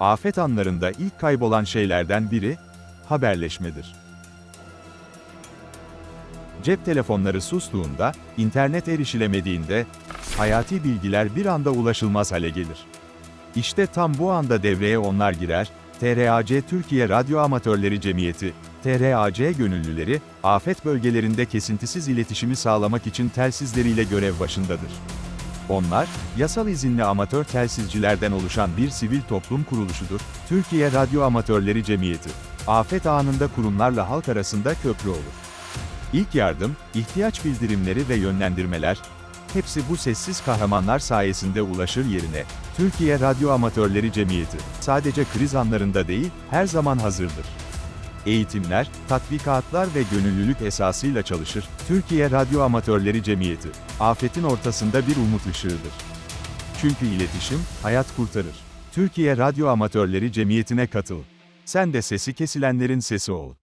Afet anlarında ilk kaybolan şeylerden biri, haberleşmedir. Cep telefonları sustuğunda, internet erişilemediğinde, hayati bilgiler bir anda ulaşılmaz hale gelir. İşte tam bu anda devreye onlar girer, TRAC Türkiye Radyo Amatörleri Cemiyeti, TRAC gönüllüleri, afet bölgelerinde kesintisiz iletişimi sağlamak için telsizleriyle görev başındadır. Onlar, yasal izinli amatör telsizcilerden oluşan bir sivil toplum kuruluşudur, Türkiye Radyo Amatörleri Cemiyeti. Afet anında kurumlarla halk arasında köprü olur. İlk yardım, ihtiyaç bildirimleri ve yönlendirmeler, hepsi bu sessiz kahramanlar sayesinde ulaşır yerine. Türkiye Radyo Amatörleri Cemiyeti, sadece kriz anlarında değil, her zaman hazırdır. Eğitimler, tatbikatlar ve gönüllülük esasıyla çalışır. Türkiye Radyo Amatörleri Cemiyeti, afetin ortasında bir umut ışığıdır. Çünkü iletişim, hayat kurtarır. Türkiye Radyo Amatörleri Cemiyeti'ne katıl. Sen de sesi kesilenlerin sesi ol.